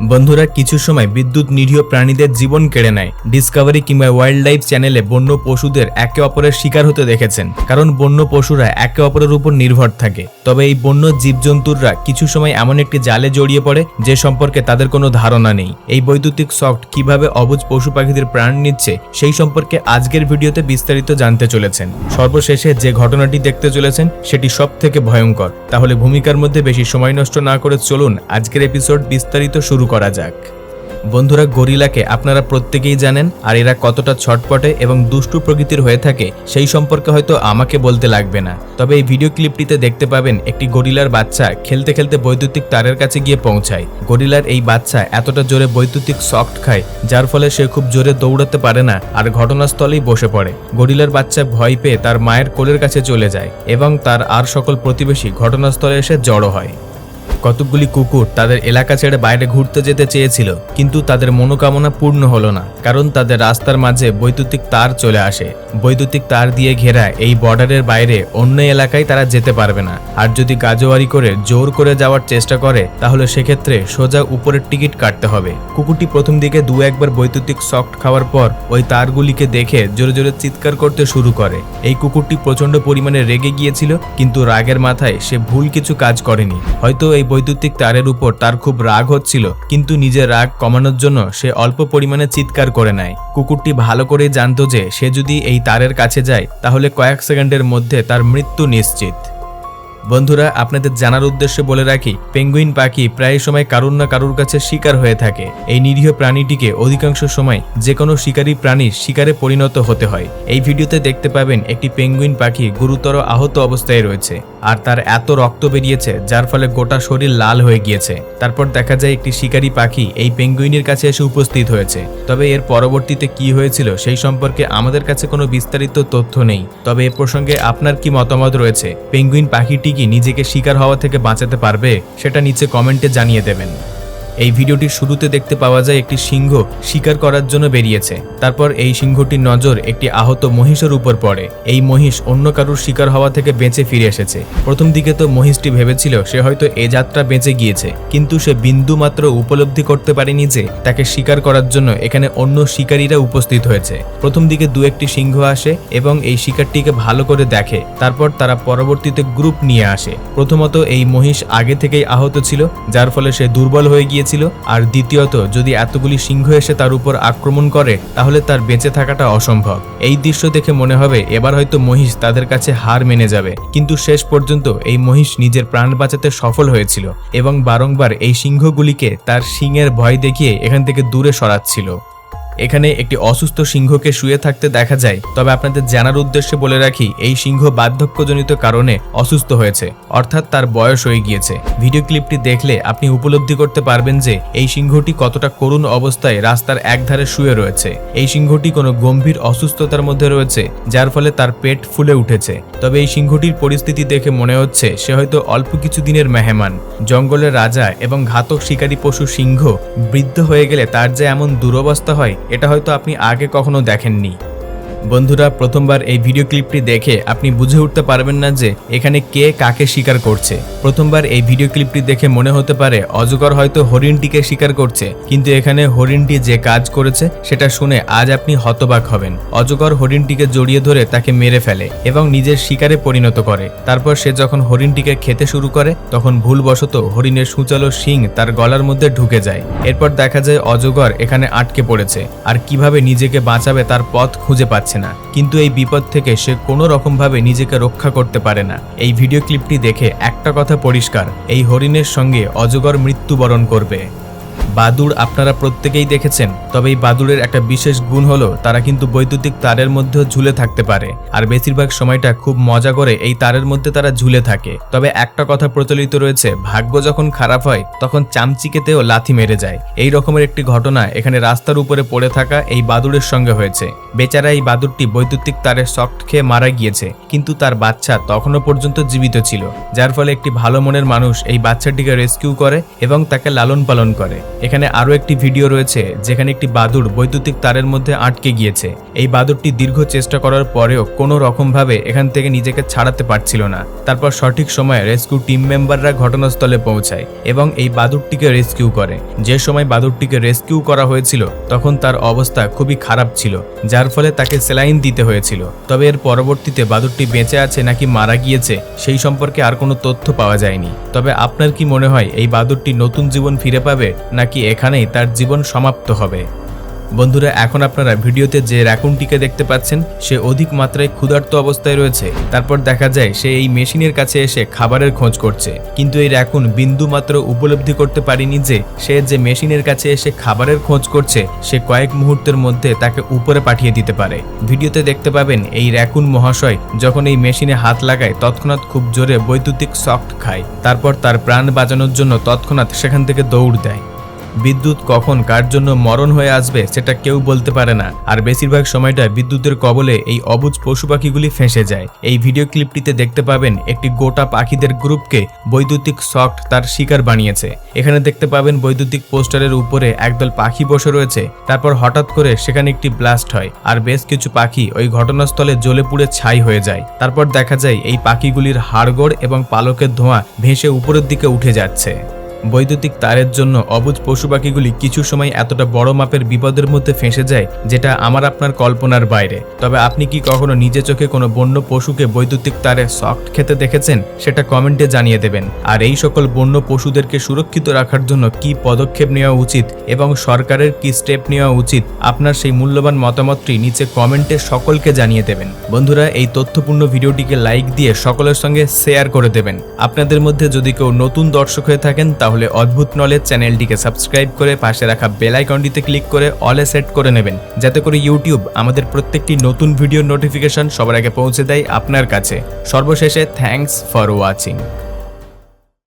বন্ধুরা, কিছু সময় বিদ্যুৎ নিরীহ প্রাণীদের জীবন কেড়ে নেয়। ডিসকভারি কিংবা ওয়াইল্ড লাইফ চ্যানেলে বন্য পশুদের একে অপরের শিকার হতে দেখেছেন, কারণ বন্য পশুরা একে অপরের উপর নির্ভর থাকে। তবে এই বন্য জীবজন্তুররা কিছু সময় এমন একটি জালে জড়িয়ে পড়ে, যে সম্পর্কে তাদের কোনো ধারণা নেই। এই বৈদ্যুতিক সফট কীভাবে অবুজ পশু পাখিদের প্রাণ নিচ্ছে, সেই সম্পর্কে আজকের ভিডিওতে বিস্তারিত জানতে চলেছেন। সর্বশেষে যে ঘটনাটি দেখতে চলেছেন, সেটি সব থেকে ভয়ঙ্কর। তাহলে ভূমিকার মধ্যে বেশি সময় নষ্ট না করে চলুন আজকের এপিসোড বিস্তারিত শুরু করা যাক। বন্ধুরা, গরিলাকে আপনারা প্রত্যেকেই জানেন আর এরা কতটা ছটপটে এবং দুষ্টু প্রকৃতির হয়ে থাকে সেই সম্পর্কে হয়তো আমাকে বলতে লাগবে না। তবে এই ভিডিও ক্লিপটিতে দেখতে পাবেন একটি গরিলার বাচ্চা খেলতে খেলতে বৈদ্যুতিক তারের কাছে গিয়ে পৌঁছায়। গরিলার এই বাচ্চা এতটা জোরে বৈদ্যুতিক সফট খায়, যার ফলে সে খুব জোরে দৌড়াতে পারে না আর ঘটনাস্থলেই বসে পড়ে। গরিলার বাচ্চা ভয় পেয়ে তার মায়ের কোলের কাছে চলে যায় এবং তার আর সকল প্রতিবেশী ঘটনাস্থলে এসে জড়ো হয়। কতকগুলি কুকুর তাদের এলাকা ছেড়ে বাইরে ঘুরতে যেতে চেয়েছিল, কিন্তু তাদের মনোকামনা পূর্ণ হলো না, কারণ তাদের রাস্তার মাঝে বৈদ্যুতিক তার চলে আসে। বৈদ্যুতিক তার দিয়ে ঘেরা এই বর্ডারের বাইরে অন্য এলাকায় তারা যেতে পারবে না। আর যদি গাজোয়ারি করে জোর করে যাওয়ার চেষ্টা করে, তাহলে সেক্ষেত্রে সোজা উপরের টিকিট কাটতে হবে। কুকুরটি প্রথম দিকে দু একবার বৈদ্যুতিক সফট খাওয়ার পর ওই তারগুলিকে দেখে জোরে জোরে চিৎকার করতে শুরু করে। এই কুকুরটি প্রচণ্ড পরিমাণে রেগে গিয়েছিল, কিন্তু রাগের মাথায় সে ভুল কিছু কাজ করেনি। হয়তো এই বৈদ্যুতিক তারের উপর তার খুব রাগ হচ্ছিল, কিন্তু নিজের রাগ কমানোর জন্য সে অল্প পরিমাণে চিৎকার করে নেয়। কুকুরটি ভালো করে জানত যে সে যদি এই তারের কাছে যায়, তাহলে কয়েক সেকেন্ডের মধ্যে তার মৃত্যু নিশ্চিত। বন্ধুরা, আপনাদের জানার উদ্দেশ্যে বলে রাখি, পেঙ্গুইন পাখি প্রায় সময় কারুর না কারুর কাছে শিকার হয়ে থাকে। এই নিরীহ প্রাণীটিকে অধিকাংশ সময় যে কোনো শিকারী প্রাণীর শিকারে পরিণত হতে হয়। এই ভিডিওতে দেখতে পাবেন একটি পেঙ্গুইন পাখি গুরুতর আহত অবস্থায় রয়েছে আর তার এত রক্ত বেরিয়েছে, যার ফলে গোটা শরীর লাল হয়ে গিয়েছে। তারপর দেখা যায় একটি শিকারী পাখি এই পেঙ্গুইনের কাছে এসে উপস্থিত হয়েছে। তবে এর পরবর্তীতে কি হয়েছিল সেই সম্পর্কে আমাদের কাছে কোনো বিস্তারিত তথ্য নেই। তবে এ প্রসঙ্গে আপনার কি মতামত রয়েছে? পেঙ্গুইন পাখিটি কি নিজেকে শিকার হওয়া থেকে বাঁচাতে পারবে সেটা নিচে কমেন্টে জানিয়ে দেবেন। এই ভিডিওটির শুরুতে দেখতে পাওয়া যায় একটি সিংহ শিকার করার জন্য বেরিয়েছে। তারপর এই সিংহটির নজর একটি আহত মহিষের উপর পড়ে। এই মহিষ অন্য কারুর শিকার হওয়া থেকে বেঁচে ফিরে এসেছে। প্রথম দিকে তো মহিষটি ভেবেছিল সে হয়তো এ যাত্রা বেঁচে গিয়েছে, কিন্তু সে বিন্দু মাত্র উপলব্ধি করতে পারেনি যে তাকে শিকার করার জন্য এখানে অন্য শিকারীরা উপস্থিত হয়েছে। প্রথম দিকে দু একটি সিংহ আসে এবং এই শিকারটিকে ভালো করে দেখে, তারপর তারা পরবর্তীতে গ্রুপ নিয়ে আসে। প্রথমত এই মহিষ আগে থেকেই আহত ছিল, যার ফলে সে দুর্বল হয়ে গিয়েছিল আর দ্বিতীয়ত, যদি এতগুলি সিংহ এসে তার উপর আক্রমণ করে, তাহলে তার বেঁচে থাকাটা অসম্ভব। এই দৃশ্য দেখে মনে হবে, এবার হয়তো মহিষ তাদের কাছে হার মেনে যাবে। কিন্তু শেষ পর্যন্ত এই মহিষ নিজের প্রাণ বাঁচাতে সফল হয়েছিল এবং বারংবার এই সিংহগুলিকে তার সিংহের ভয় দেখিয়ে এখান থেকে দূরে সরাচ্ছিল। এখানে একটি অসুস্থ সিংহকে শুয়ে থাকতে দেখা যায়। তবে আপনাদের জানার উদ্দেশ্যে বলে রাখি, এই সিংহ বার্ধক্যজনিত কারণে অসুস্থ হয়েছে, অর্থাৎ তার বয়স হয়ে গিয়েছে। ভিডিও ক্লিপটি দেখলে আপনি উপলব্ধি করতে পারবেন যে, এই সিংহটি কতটা করুণ অবস্থায় রাস্তার একধারে শুয়ে রয়েছে। এই সিংহটি কোনো গম্ভীর অসুস্থতার মধ্যে রয়েছে, যার ফলে তার পেট ফুলে উঠেছে। তবে এই সিংহটির পরিস্থিতি দেখে মনে হচ্ছে সে হয়তো অল্প কিছু দিনের মেহমান। জঙ্গলের রাজা এবং ঘাতক শিকারী পশু সিংহ বৃদ্ধ হয়ে গেলে তার যে এমন দুরবস্থা হয় এটা হয়তো আপনি আগে কখনো দেখেননি। বন্ধুরা, প্রথমবার এই ভিডিও ক্লিপটি দেখে আপনি বুঝে উঠতে পারবেন না যে এখানে কে কাকে শিকার করছে। প্রথমবার এই ভিডিও ক্লিপটি দেখে মনে হতে পারে অজগর হয়তো হরিণটিকে শিকার করছে, কিন্তু এখানে হরিণটি যে কাজ করেছে সেটা শুনে আজ আপনি হতবাক হবেন। অজগর হরিণটিকে জড়িয়ে ধরে তাকে মেরে ফেলে এবং নিজের শিকারে পরিণত করে। তারপর সে যখন হরিণটিকে খেতে শুরু করে, তখন ভুলবশত হরিণের সূচালো শিং তার গলার মধ্যে ঢুকে যায়। এরপর দেখা যায় অজগর এখানে আটকে পড়েছে, আর কীভাবে নিজেকে বাঁচাবে তার পথ খুঁজে পাচ্ছে না। কিন্তু এই বিপদ থেকে সে কোনো রকমভাবে নিজেকে রক্ষা করতে পারে না। এই ভিডিও ক্লিপটি দেখে একটা কথা পরিষ্কার, এই হরিণের সঙ্গে অজগর মৃত্যুবরণ করবে। বাদুড় আপনারা প্রত্যেকেই দেখেছেন, তবে এই বাদুড়ের একটা বিশেষ গুণ হলো তারা কিন্তু বৈদ্যুতিক তারের মধ্যেও ঝুলে থাকতে পারে। আর বেশিরভাগ সময়টা খুব মজা করে এই তারের মধ্যে তারা ঝুলে থাকে। তবে একটা কথা প্রচলিত রয়েছে, ভাগ্য যখন খারাপ হয়, তখন চামচিকেতেও লাথি মেরে যায়। এই রকমের একটি ঘটনা এখানে রাস্তার উপরে পড়ে থাকা এই বাদুড়ের সঙ্গে হয়েছে। বেচারা এই বাদুড়টি বৈদ্যুতিক তারের শক্ট খেয়ে মারা গিয়েছে, কিন্তু তার বাচ্চা তখনও পর্যন্ত জীবিত ছিল, যার ফলে একটি ভালো মনের মানুষ এই বাচ্চাটিকে রেস্কিউ করে এবং তাকে লালন পালন করে। এখানে আরও একটি ভিডিও রয়েছে, যেখানে একটি বাদুর বৈদ্যুতিক তারের মধ্যে আটকে গিয়েছে। এই বাদুরটি দীর্ঘ চেষ্টা করার পরেও কোনো রকমভাবে এখান থেকে নিজেকে ছাড়াতে পারছিল না। তারপর সঠিক সময়ে রেস্কিউ টিম মেম্বাররা ঘটনাস্থলে পৌঁছায় এবং এই বাদুরটিকে রেস্কিউ করে। যে সময় বাদুরটিকে রেস্কিউ করা হয়েছিল, তখন তার অবস্থা খুবই খারাপ ছিল, যার ফলে তাকে সেলাইন দিতে হয়েছিল। তবে এর পরবর্তীতে বাদুরটি বেঁচে আছে নাকি মারা গিয়েছে, সেই সম্পর্কে আর কোনো তথ্য পাওয়া যায়নি। তবে আপনার কি মনে হয়, এই বাদুরটি নতুন জীবন ফিরে পাবে, নাকি এখানেই তার জীবন সমাপ্ত হবে। বন্ধুরা, এখন আপনারা ভিডিওতে যে র্যাকুনটিকে দেখতে পাচ্ছেন, সে অধিক মাত্রায় ক্ষুধার্ত অবস্থায় রয়েছে। তারপর দেখা যায়, সে এই মেশিনের কাছে এসে খাবারের খোঁজ করছে। কিন্তু এই র্যাকুন বিন্দু মাত্র উপলব্ধি করতে পারেনি যে, সে যে মেশিনের কাছে এসে খাবারের খোঁজ করছে, সে কয়েক মুহূর্তের মধ্যে তাকে উপরে পাঠিয়ে দিতে পারে। ভিডিওতে দেখতে পাবেন এই র্যাকুন মহাশয় যখন এই মেশিনে হাত লাগায়, তৎক্ষণাৎ খুব জোরে বৈদ্যুতিক সফট খায়। তারপর তার প্রাণ বাঁচানোর জন্য তৎক্ষণাৎ সেখান থেকে দৌড় দেয়। বিদ্যুৎ কখন কার জন্য মরণ হয়ে আসবে সেটা কেউ বলতে পারে না। আর বেশিরভাগ সময়টা বিদ্যুতের কবলে এই অবুজ পশু পাখিগুলি ফেঁসে যায়। এই ভিডিও ক্লিপটিতে দেখতে পাবেন একটি গোটা পাখিদের গ্রুপকে বৈদ্যুতিক সফট তার শিকার বানিয়েছে। এখানে দেখতে পাবেন বৈদ্যুতিক পোস্টারের উপরে একদল পাখি বসে রয়েছে। তারপর হঠাৎ করে সেখানে একটি ব্লাস্ট হয় আর বেশ কিছু পাখি ওই ঘটনাস্থলে জ্বলে পুড়ে ছাই হয়ে যায়। তারপর দেখা যায় এই পাখিগুলির হাড়গোড় এবং পালকের ধোঁয়া ভেসে উপরের দিকে উঠে যাচ্ছে। বৈদ্যুতিক তারের জন্য অবুজ পশু পাখিগুলি কিছু সময় এতটা বড় মাপের বিপদের মধ্যে ফেঁসে যায়, যেটা আমার আপনার কল্পনার বাইরে। তবে আপনি কি কখনো নিজে চোখে কোনো বন্য পশুকে বৈদ্যুতিক তারে সফট খেতে দেখেছেন? সেটা কমেন্টে জানিয়ে দেবেন। আর এই সকল বন্য পশুদেরকে সুরক্ষিত রাখার জন্য কি পদক্ষেপ নেওয়া উচিত এবং সরকারের কি স্টেপ নেওয়া উচিত, আপনার সেই মূল্যবান মতামতটি নিচে কমেন্টে সকলকে জানিয়ে দেবেন। বন্ধুরা, এই তথ্যপূর্ণ ভিডিওটিকে লাইক দিয়ে সকলের সঙ্গে শেয়ার করে দেবেন। আপনাদের মধ্যে যদি কেউ নতুন দর্শক হয়ে থাকেন, তাহলে অদ্ভুত নলেজ চ্যানেলটিকে সাবস্ক্রাইব করে পাশে রাখা বেল আইকনটিতে ক্লিক করে অলে সেট করে নেবেন। যাতে করে ইউটিউব আমাদের প্রত্যেকটি নতুন ভিডিওর নোটিফিকেশন সবার আগে পৌঁছে দেয় আপনার কাছে। সর্বশেষে থ্যাংকস ফর ওয়াচিং